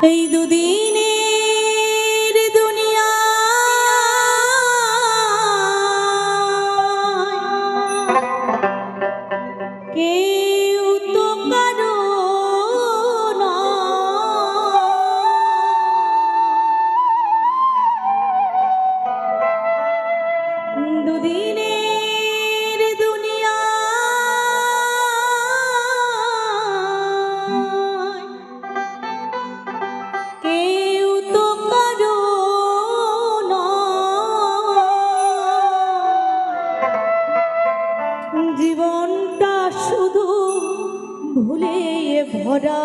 成都的。জীবনটা শুধু ভুলে ভরা।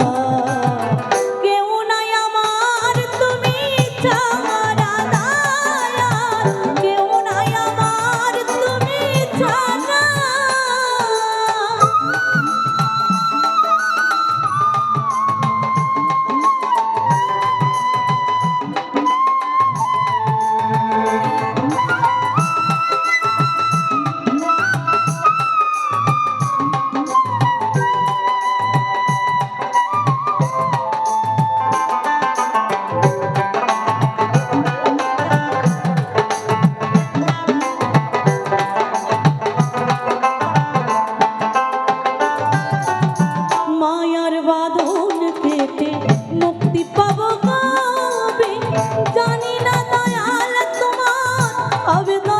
Allah I'll be you.